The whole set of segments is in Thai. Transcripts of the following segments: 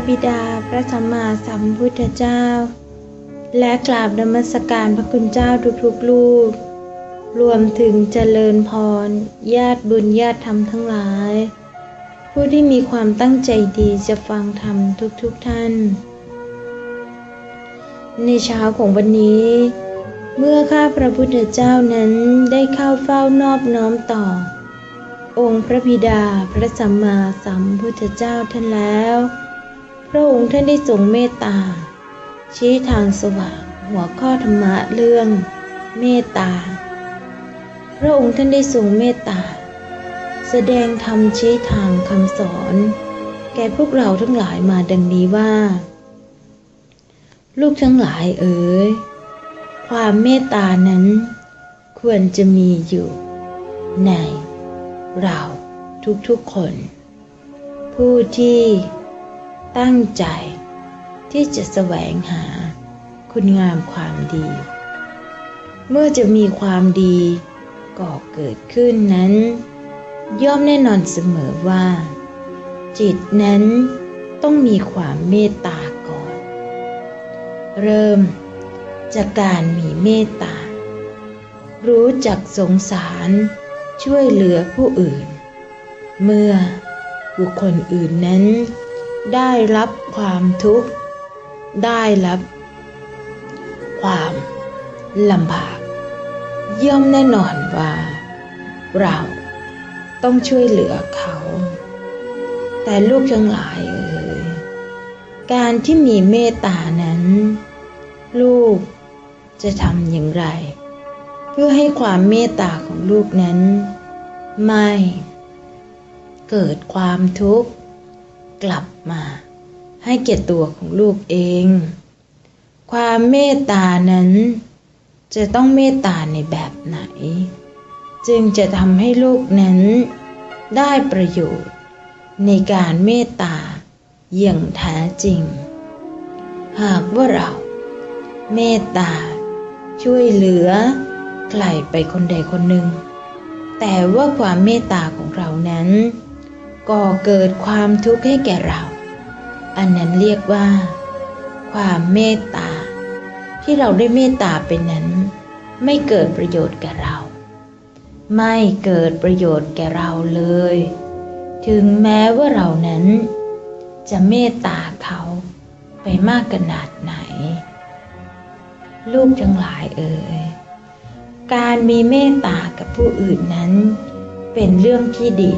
ระบิดาพระสัมมาสัมพุทธเจ้า และกราบนมัสการพระคุณเจ้าทุกๆลูกรวมถึงเจริญพร ญาติบุญญาติธรรมทั้งหลาย ผู้ที่มีความตั้งใจดีจะฟังธรรมทุกๆทท่าน ในเช้าของวันนี้ เมื่อข้าพระพุทธเจ้านั้นได้เข้าเฝ้านอบน้อมต่อองค์พระบิดาพระสัมมาสัมพุทธเจ้าท่านแล้ว พระองค์ท่านได้ทรงเมตตา ชี้ทางสว่าง หัวข้อธรรมะเรื่อง เมตตา พระองค์ท่านได้ทรงเมตตา แสดงธรรมชี้ทางคำสอน แก่พวกเราทั้งหลายมาดังนี้ว่า ลูกทั้งหลายเอ๋ยความเมตตานั้น ควรจะมีอยู่ ใน เราทุกๆคน ผู้ที่ ตั้งใจ ที่จะแสวงหา คุณงามความดี เมื่อจะมีความดีก่อเกิดขึ้นนั้น ย่อมแน่นอนเสมอว่า จิตนั้นต้องมีความเมตตาก่อน เริ่มจากการมีเมตตา รู้จักสงสารช่วยเหลือผู้อื่น เมื่อบุคคลอื่นนั้น ได้รับความทุกข์ ได้รับ ความลำบาก ย่อมแน่นอนว่า เราต้องช่วยเหลือเขา แต่ลูกทั้งหลายเอ่ยการที่มีเมตตานั้น ลูกจะทำอย่างไร เพื่อให้ความเมตตาของลูกนั้น ไม่ เกิดความทุกข์ กลับมา ให้เกียรติตัวของลูกเอง ความเมตตานั้น จะต้องเมตตาในแบบไหน จึงจะทำให้ลูกนั้น ได้ประโยชน์ในการเมตตาอย่างแท้จริง หากว่าเรา เมตตา ช่วยเหลือใครไปคนใดคนหนึ่ง แต่ว่าความเมตตาของเรานั้น ก่อเกิดความทุกข์ให้แก่เรา อันนั้นเรียกว่า ความเมตตา ที่เราได้เมตตาเป็นนั้น ไม่เกิดประโยชน์แก่เรา ไม่เกิดประโยชน์แก่เราเลย ถึงแม้ว่าเรานั้น จะเมตตาเขาไปมากขนาดไหน ลูกทั้งหลายเอ่ยการมีเมตตากับผู้อื่นนั้น เป็นเรื่องที่ดี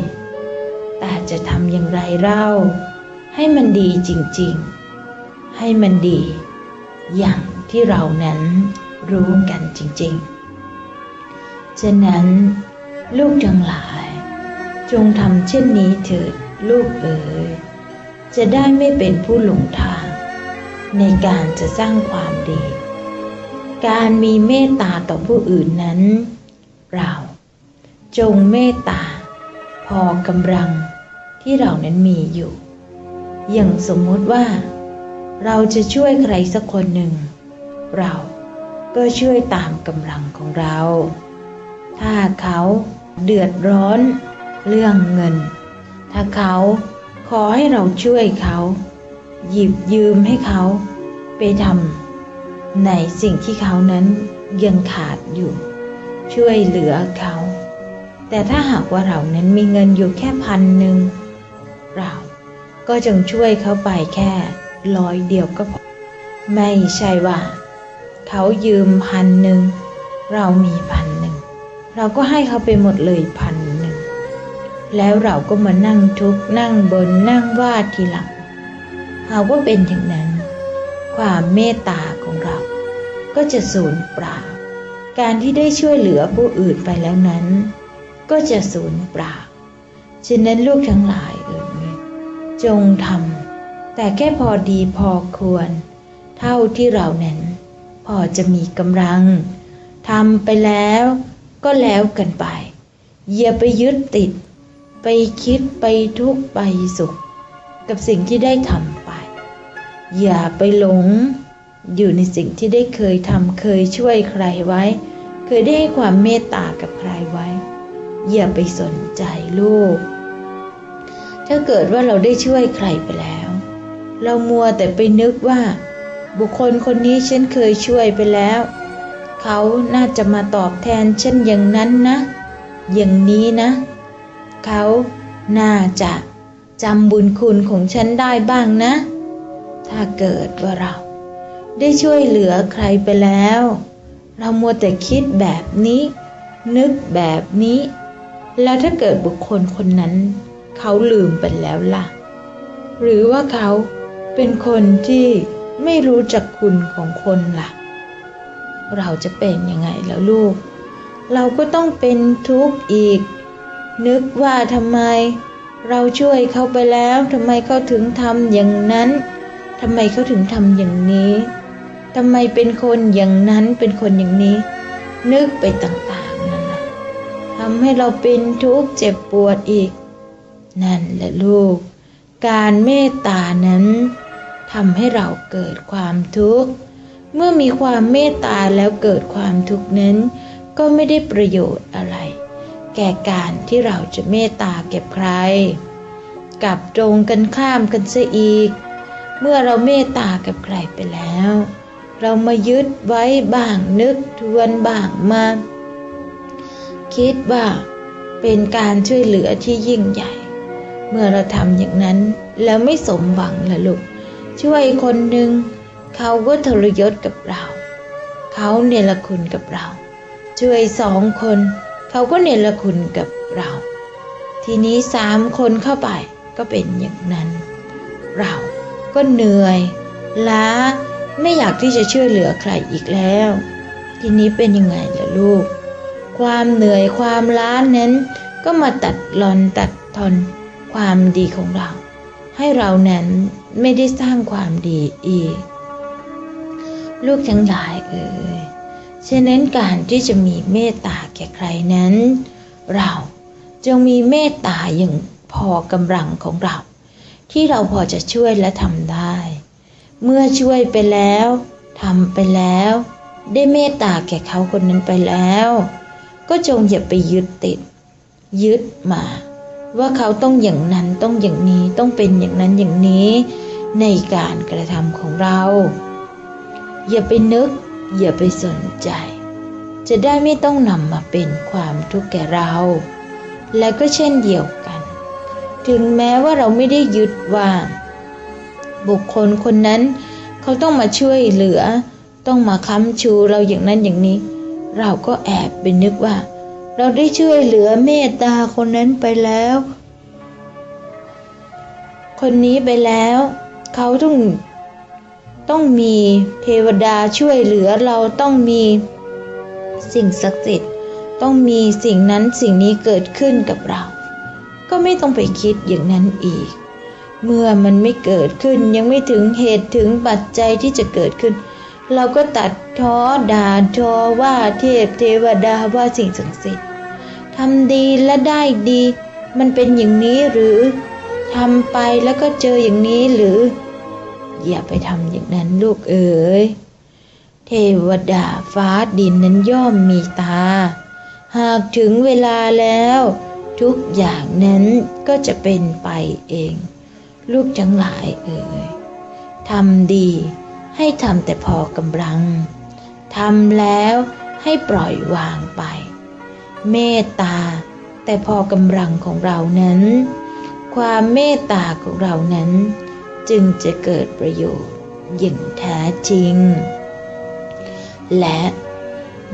แต่จะทำอย่างไรเล่า ให้มันดีจริงๆ ให้มันดี อย่างที่เรานั้นรู้กันจริงๆ ฉะนั้น ลูกทั้งหลาย จงทำเช่นนี้เถิดลูกเอ๋ยจะได้ไม่เป็นผู้หลงทาง ในการจะสร้างความดี การมีเมตตาต่อผู้อื่นนั้น เราจงเมตตา พอกำลัง ที่เรานั้นมีอยู่ อย่างสมมติว่า เราจะช่วยใครสักคนหนึ่ง เราก็ช่วยตามกำลังของเรา ถ้าเขาเดือดร้อน เรื่องเงิน ถ้าเขาขอให้เราช่วยเขา หยิบยืมให้เขาไปทำในสิ่งที่เขานั้นยังขาดอยู่ ช่วยเหลือเขา แต่ถ้าหากว่าเรานั้นมีเงินอยู่แค่พันหนึ่ง เราก็จงช่วยเขาไปแค่ร้อยเดียวก็พอ ไม่ใช่ว่า เขายืมพันหนึ่ง เรามีพันหนึ่ง เราก็ให้เขาไปหมดเลยพันหนึ่ง แล้วเราก็มานั่งทุกข์นั่งบนนั่งว่าทีหลังหากว่าเป็นอย่างนั้น ความเมตตาของเรา ก็จะสูญเปล่า การที่ได้ช่วยเหลือผู้อื่นไปแล้วนั้น ก็จะสูญเปล่าฉะนั้นลูกทั้งหลาย จงทำแต่แค่พอดีพอควร เท่าที่เรานั้น พอจะมีกำลังทำไปแล้วก็แล้วกันไป อย่าไปยึดติด ไปคิดไปทุกข์ไปสุข กับสิ่งที่ได้ทำไป อย่าไปหลง อยู่ในสิ่งที่ได้เคยทำเคยช่วยใครไว้ เคยได้ความเมตตากับใครไว้ อย่าไปสนใจลูก ถ้าเกิดว่าเราได้ช่วยใครไปแล้ว เรามัวแต่ไปนึกว่า บุคคลคนนี้ฉันเคยช่วยไปแล้ว เขาน่าจะมาตอบแทนฉันอย่างนั้นนะ อย่างนี้นะ เขาน่าจะจำบุญคุณของฉันได้บ้างนะ ถ้าเกิดว่าเรา ได้ช่วยเหลือใครไปแล้ว เรามัวแต่คิดแบบนี้ นึกแบบนี้ แล้วถ้าเกิดบุคคลคนนั้น เขาลืมไปแล้วล่ะ หรือว่าเขาเป็นคนที่ไม่รู้จักคุณของคนล่ะ เราจะเป็นยังไงแล้วลูก เราก็ต้องเป็นทุกข์อีก นึกว่าทำไม เราช่วยเขาไปแล้วทำไมเขาถึงทำอย่างนั้นทำไมเขาถึงทำอย่างนี้ทำไมเป็นคนอย่างนั้นเป็นคนอย่างนี้ นึกไปต่างๆนั่นนะทำให้เราเป็นทุกข์เจ็บปวดอีก นั่นแหละลูก การเมตตานั้นทำให้เราเกิดความทุกข์ เมื่อมีความเมตตาแล้วเกิดความทุกข์นั้น ก็ไม่ได้ประโยชน์อะไร แก่การที่เราจะเมตตาแก่ใคร กลับตรงกันข้ามกันซะอีก เมื่อเราเมตตากับใครไปแล้ว เรามายึดไว้บ้างนึกทวนบ้างมาคิดว่าเป็นการช่วยเหลือที่ยิ่งใหญ่ เมื่อเราทำอย่างนั้นแล้วไม่สมหวังละลูก ช่วยคนหนึ่งเขาก็ทรยศกับเรา เขาเนรคุณกับเรา ช่วยสองคน เขาก็เนรคุณกับเรา ทีนี้สามคนเข้าไปก็เป็นอย่างนั้น เราก็เหนื่อยล้าไม่อยากที่จะช่วยเหลือใครอีกแล้ว ทีนี้เป็นยังไงล่ะลูก ความเหนื่อยความล้านั้นก็มาตัดหลอนตัดทอน ความดีของเรา ให้เรานั้นไม่ได้สร้างความดีอีก ลูกทั้งหลายเอ่ยฉะนั้นการที่จะมีเมตตาแก่ใครนั้น เราจงมีเมตตาอย่างพอกำลังของเรา ที่เราพอจะช่วยและทำได้ เมื่อช่วยไปแล้วทำไปแล้ว ได้เมตตาแก่เขาคนนั้นไปแล้ว ก็จงอย่าไปยึดติด ยึดมา ว่าเขาต้องอย่างนั้นต้องอย่างนี้ต้องเป็นอย่างนั้นอย่างนี้ ในการกระทำของเรา อย่าไปนึก อย่าไปสนใจ จะได้ไม่ต้องนำมาเป็นความทุกข์แก่เรา และก็เช่นเดียวกัน ถึงแม้ว่าเราไม่ได้ยึดว่า บุคคลคนนั้น เขาต้องมาช่วยเหลือ ต้องมาค้ำชูเราอย่างนั้นอย่างนี้ เราก็แอบไปนึกว่า เราได้ช่วยเหลือเมตตาคนนั้นไปแล้ว คนนี้ไปแล้ว เขาต้องต้องมีเทวดาช่วยเหลือเราต้องมีสิ่งศักดิ์สิทธิ์ต้องมีสิ่งนั้นสิ่งนี้เกิดขึ้นกับเรา ก็ไม่ต้องไปคิดอย่างนั้นอีก เมื่อมันไม่เกิดขึ้นยังไม่ถึงเหตุถึงปัจจัยที่จะเกิดขึ้น เราก็ตัดท้อด่าทอว่าเทพเทวดาว่าสิ่งศักดิ์สิทธิ์ทำดีและได้ดี มันเป็นอย่างนี้หรือทำไปแล้วก็เจออย่างนี้หรือ อย่าไปทำอย่างนั้นลูกเอ๋ยเทวดาฟ้าดินนั้นย่อมมีตา หากถึงเวลาแล้ว ทุกอย่างนั้นก็จะเป็นไปเอง ลูกทั้งหลายเอ๋ยทำดี ให้ทำแต่พอกำลังทำแล้วให้ปล่อยวางไป เมตตา แต่พอกำลังของเรานั้น ความเมตตาของเรานั้น จึงจะเกิดประโยชน์อย่างแท้จริง และ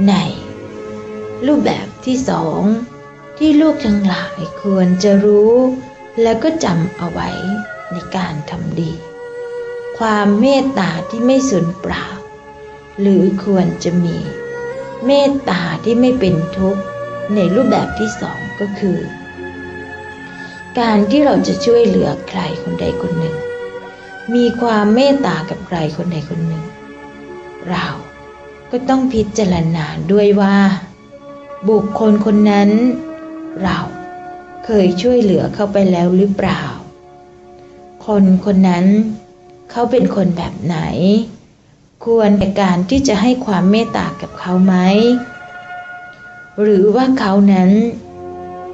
ในรูปแบบที่สองที่ลูกทั้งหลายควรจะรู้ และก็จำเอาไว้ในการทำดี ความเมตตาที่ไม่สูญเปล่า หรือควรจะมี เมตตาที่ไม่เป็นทุกข์ในรูปแบบที่สองก็คือ การที่เราจะช่วยเหลือใครคนใดคนหนึ่ง มีความเมตตากับใครคนใดคนหนึ่ง เราก็ต้องพิจารณาด้วยว่า บุคคลคนนั้น เราเคยช่วยเหลือเขาไปแล้วหรือเปล่า คนคนนั้น เขาเป็นคนแบบไหน ควรแก่การที่จะให้ความเมตตากับเขาไหม หรือว่าเขานั้น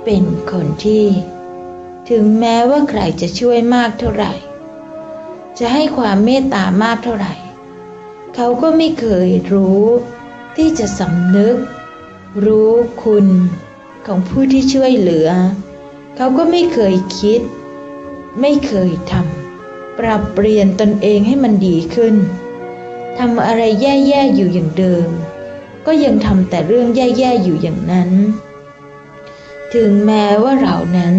เป็นคนที่ ถึงแม้ว่าใครจะช่วยมากเท่าไหร่ จะให้ความเมตตามากเท่าไหร่ เขาก็ไม่เคยรู้ที่จะสำนึก รู้คุณของผู้ที่ช่วยเหลือ เขาก็ไม่เคยคิด ไม่เคยทำ ปรับเปลี่ยนตนเองให้มันดีขึ้นทำอะไรแย่ๆอยู่อย่างเดิม ก็ยังทำแต่เรื่องแย่ๆอยู่อย่างนั้น ถึงแม้ว่าเรานั้น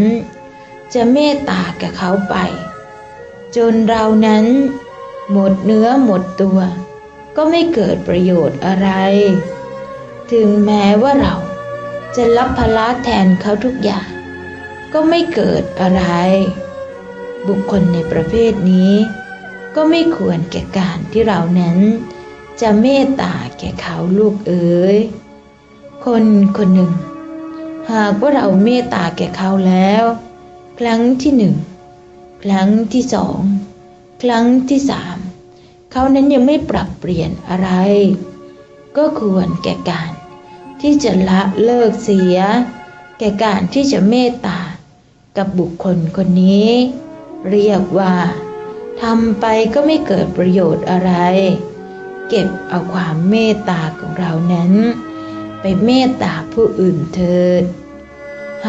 จะเมตตากับเขาไป จนเรานั้น หมดเนื้อหมดตัว ก็ไม่เกิดประโยชน์อะไร ถึงแม้ว่าเราจะรับภาระแทนเขาทุกอย่าง ก็ไม่เกิดอะไร บุคคลในประเภทนี้ ก็ไม่ควรแก่การที่เรานั้น จะเมตตาแก่เขาลูกเอ๋ยคนคนหนึ่ง หากว่าเราเมตตาแก่เขาแล้ว ครั้งที่หนึ่งครั้งที่สองครั้งที่สามเขานั้นยังไม่ปรับเปลี่ยนอะไร ก็ควรแก่การที่จะละเลิกเสีย แก่การที่จะเมตตากับบุคคลคนนี้ เรียกว่าทำไปก็ไม่เกิดประโยชน์อะไร เก็บเอาความเมตตาของเรานั้น ไปเมตตาผู้อื่นเถิด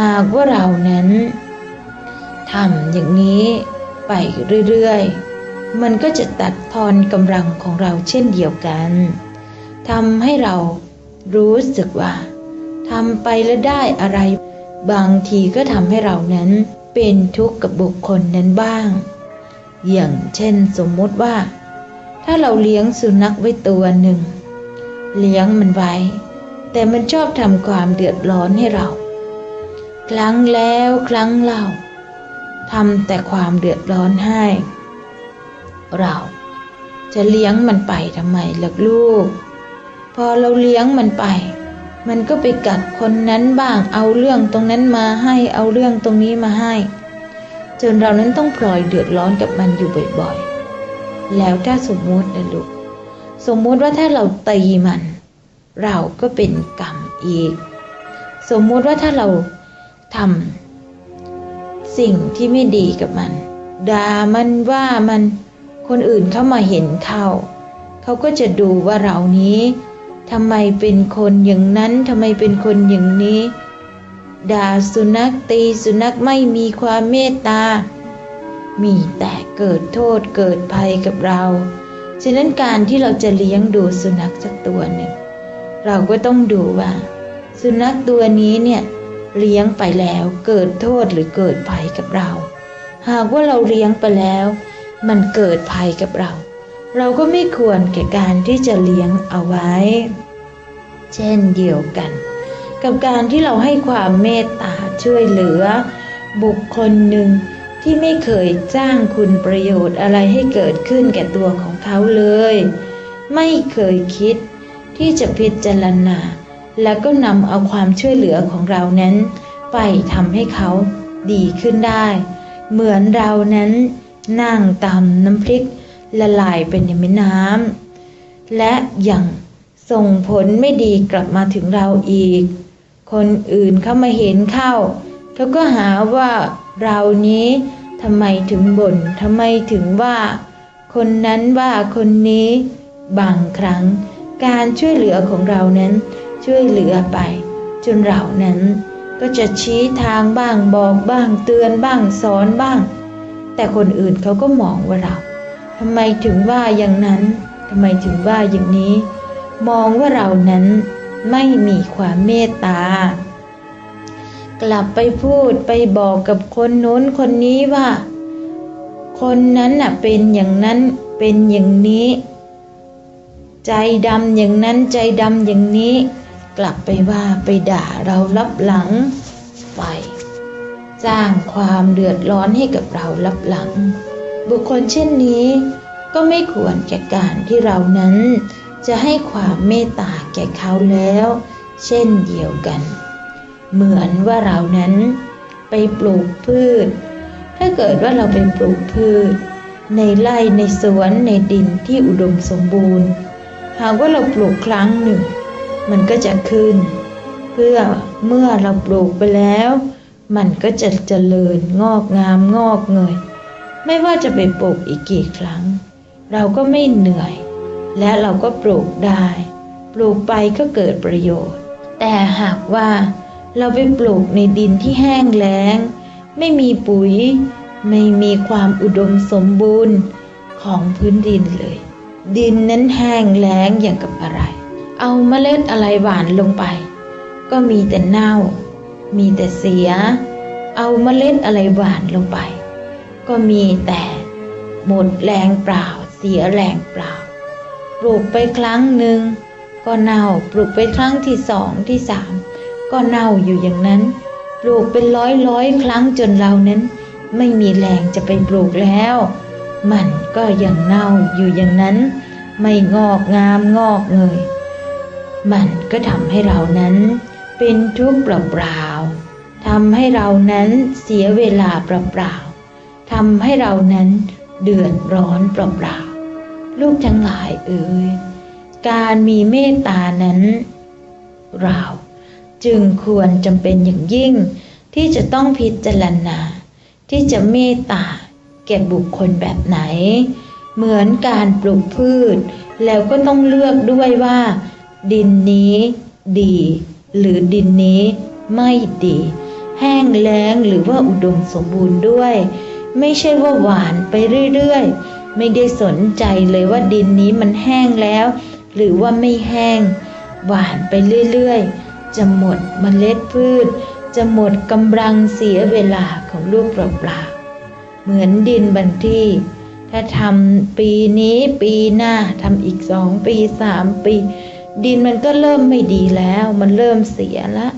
หากว่าเรานั้นทำอย่างนี้ไปเรื่อยๆ มันก็จะตัดทอนกำลังของเราเช่นเดียวกันทำให้เรารู้สึกว่าทำไปแล้วได้อะไร บางทีก็ทำให้เรานั้น เป็นทุกข์กับบุคคลนั้นบ้าง อย่างเช่นสมมติว่า ถ้าเราเลี้ยงสุนัขไว้ตัวหนึ่ง เลี้ยงมันไว้ แต่มันชอบทำความเดือดร้อนให้เรา ครั้งแล้วครั้งเล่าทำแต่ความเดือดร้อนให้ เราจะเลี้ยงมันไปทำไมล่ะลูก พอเราเลี้ยงมันไป มันก็ไปกัดคนนั้นบ้าง เอาเรื่องตรงนั้นมาให้ เอาเรื่องตรงนี้มาให้ จนเรานั้นต้องปล่อยเดือดร้อนกับมันอยู่บ่อยๆ แล้วถ้าสมมตินะลูก สมมติว่าถ้าเราตีมัน เราก็เป็นกรรมอีก สมมติว่าถ้าเราทำสิ่งที่ไม่ดีกับมัน ด่ามันว่ามัน คนอื่นเข้ามาเห็นเข้า เขาก็จะดูว่าเรานี้ ทำไมเป็นคนอย่างนั้นทำไมเป็นคนอย่างนี้ ด่าสุนัขตีสุนัขไม่มีความเมตตา มีแต่เกิดโทษเกิดภัยกับเรา ฉะนั้นการที่เราจะเลี้ยงดูสุนัขสักตัวหนึ่งเราก็ต้องดูว่า สุนัขตัวนี้เนี่ยเลี้ยงไปแล้วเกิดโทษหรือเกิดภัยกับเรา หากว่าเราเลี้ยงไปแล้ว มันเกิดภัยกับเรา เราก็ไม่ควรแก่การที่จะเลี้ยงเอาไว้ เช่นเดียวกัน กับการที่เราให้ความเมตตาช่วยเหลือ บุคคลหนึ่งที่ไม่เคยจ้างคุณประโยชน์อะไรให้เกิดขึ้นแก่ตัวของเขาเลย ไม่เคยคิดที่จะพิจารณา แล้วก็นำเอาความช่วยเหลือของเรานั้น ไปทำให้เขาดีขึ้นได้ เหมือนเรานั้นนั่งตำน้ำพริก ละลายไปในแม่น้ำและยังส่งผลไม่ดีกลับมาถึงเราอีก คนอื่นเข้ามาเห็นเข้าเขาก็หาว่าเรานี้ทำไมถึงบน่นทำไมถึงว่า คนนั้นว่าคนนี้ บางครั้ง การช่วยเหลือของเรานั้น ช่วยเหลือไป จนเรานั้น ก็จะชี้ทางบ้างบอกบ้างเตือนบ้างสอนบ้าง แต่คนอื่นเขาก็มองว่าเรา ทำไมถึงว่าอย่างนั้นทำไมถึงว่าอย่างนี้ มองว่าเรานั้นไม่มีความเมตตากลับไปพูดไปบอกกับคนโน้นคนนี้ว่า คนนั้นน่ะเป็นอย่างนั้นเป็นอย่างนี้ ใจดำอย่างนั้นใจดำอย่างนี้ กลับไปว่าไปด่าเรารับหลังไปสร้างความเดือดร้อนให้กับเรารับหลัง บุคคลเช่นนี้ก็ไม่ควรแก่การที่เรานั้น จะให้ความเมตตาแก่เขาแล้ว เช่นเดียวกัน เหมือนว่าเรานั้น ไปปลูกพืช ถ้าเกิดว่าเราไปปลูกพืช ในไร่ในสวนในดินที่อุดมสมบูรณ์ หากว่าเราปลูกครั้งหนึ่ง มันก็จะขึ้น เพื่อเมื่อเราปลูกไปแล้ว มันก็จะเจริญงอกงามงอกเงย ไม่ว่าจะไปปลูกอีกกี่ครั้ง เราก็ไม่เหนื่อย และเราก็ปลูกได้ ปลูกไปก็เกิดประโยชน์ แต่หากว่าเราไปปลูกในดินที่แห้งแล้ง ไม่มีปุ๋ย ไม่มีความอุดมสมบูรณ์ของพื้นดินเลย ดินนั้นแห้งแล้งอย่างกับอะไร เอาเมล็ดอะไรหวานลงไป ก็มีแต่เน่า มีแต่เสีย เอาเมล็ดอะไรหวานลงไป ก็มีแต่หมดแรงเปล่า เสียแรงเปล่า ปลูกไปครั้งหนึ่งก็เน่า ปลูกไปครั้งที่สองที่สามก็เน่าอยู่อย่างนั้น ปลูกเป็นร้อยร้อยครั้งจนเรานั้น ไม่มีแรงจะไปปลูกแล้ว มันก็ยังเน่าอยู่อย่างนั้น ไม่งอกงามงอกเงย มันก็ทำให้เรานั้น เป็นทุกข์เปล่าๆทำให้เรานั้นเสียเวลาเปล่าๆ ทำให้เรานั้นเดือดร้อนเปล่าๆลูกทั้งหลายเอ่ยการมีเมตตานั้น เราจึงควรจำเป็นอย่างยิ่ง ที่จะต้องพิจารณา ที่จะเมตตาแก่บุคคลแบบไหน เหมือนการปลูกพืช แล้วก็ต้องเลือกด้วยว่า ดินนี้ดี หรือดินนี้ไม่ดี แห้งแล้งหรือว่าอุดมสมบูรณ์ด้วย ไม่ใช่ว่าหวานไปเรื่อยๆ ไม่ได้สนใจเลยว่าดินนี้มันแห้งแล้ว หรือว่าไม่แห้ง หวานไปเรื่อยๆ จะหมดเมล็ดพืช จะหมดกำลังเสียเวลาของลูกเปล่าๆเหมือนดินบางที่ ถ้าทำปีนี้ปีหน้าทำอีกสองปีสามปี ดินมันก็เริ่มไม่ดีแล้ว มันเริ่มเสียละ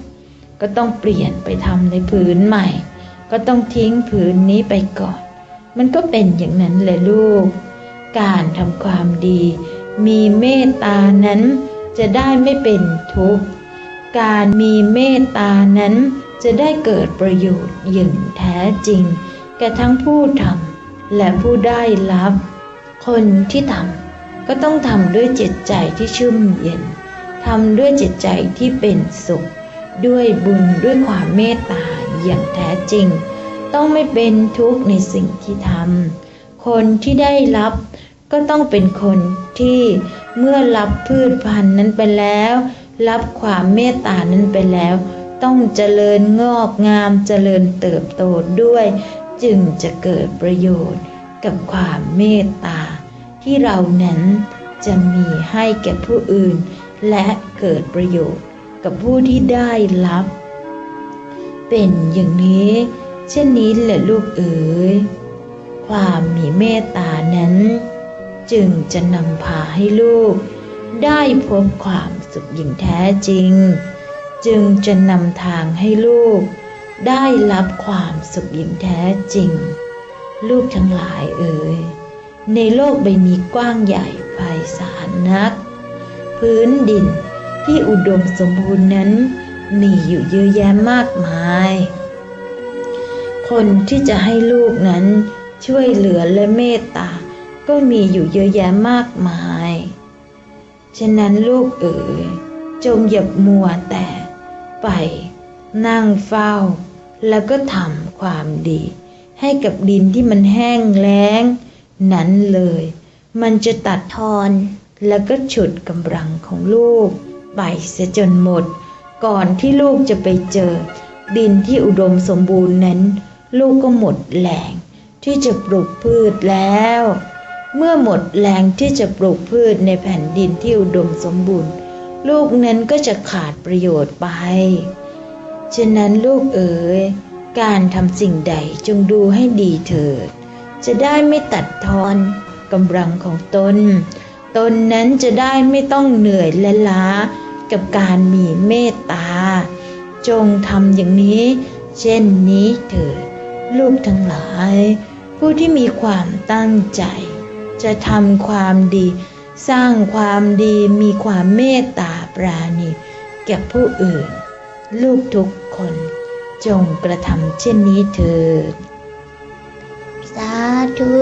ก็ต้องเปลี่ยนไปทำในผืนใหม่ ก็ต้องทิ้งผืนนี้ไปก่อน มันก็เป็นอย่างนั้นแหละลูก การทำความดี มีเมตตานั้น จะได้ไม่เป็นทุกข์ การมีเมตตานั้น จะได้เกิดประโยชน์อย่างแท้จริง แก่ทั้งผู้ทำและผู้ได้รับ คนที่ทำก็ต้องทำด้วยจิตใจที่ชุ่มเย็นทำด้วยจิตใจที่เป็นสุข ด้วยบุญด้วยความเมตตา อย่างแท้จริง ต้องไม่เป็นทุกข์ในสิ่งที่ทำคนที่ได้รับก็ต้องเป็นคนที่เมื่อรับพืชพันธุ์นั้นไปแล้ว รับความเมตตานั้นไปแล้ว ต้องเจริญงอกงามเจริญเติบโตด้วย จึงจะเกิดประโยชน์กับความเมตตา ที่เรานั้นจะมีให้แก่ผู้อื่น และเกิดประโยชน์กับผู้ที่ได้รับ เป็นอย่างนี้ เช่นนี้แหละลูกเอ๋ย ความมีเมตตานั้น จึงจะนำพาให้ลูก ได้พบความสุขอย่างแท้จริง จึงจะนำทางให้ลูก ได้รับความสุขอย่างแท้จริง ลูกทั้งหลายเอ่ยในโลกใบนี้กว้างใหญ่ไพศาลนัก พื้นดินที่อุดมสมบูรณ์นั้น มีอยู่เยอะแยะมากมาย คนที่จะให้ลูกนั้นช่วยเหลือและเมตตา ก็มีอยู่เยอะแยะมากมาย ฉะนั้นลูกเอ๋ยจงอย่ามัวแต่ไป นั่งเฝ้า แล้วก็ทำความดี ให้กับดินที่มันแห้งแล้ง นั้นเลย มันจะตัดทอนแล้วก็ฉุดกำลังของลูก ไปเสียจนหมด ก่อนที่ลูกจะไปเจอ ดินที่อุดมสมบูรณ์นั้น ลูกก็หมดแรงที่จะปลูกพืชแล้ว เมื่อหมดแรงที่จะปลูกพืชในแผ่นดินที่อุดมสมบูรณ์ ลูกนั้นก็จะขาดประโยชน์ไป ฉะนั้นลูกเอ๋ยการทำสิ่งใดจงดูให้ดีเถิด จะได้ไม่ตัดทอนกำลังของตน ตนนั้นจะได้ไม่ต้องเหนื่อยและล้า กับการมีเมตตา จงทำอย่างนี้ เช่นนี้เถิดลูกทั้งหลาย ผู้ที่มีความตั้งใจ จะทำความดี สร้างความดีมีความเมตตาปราณีแก่ผู้อื่น ลูกทุกคนจงกระทำเช่นนี้เถิด สาธุ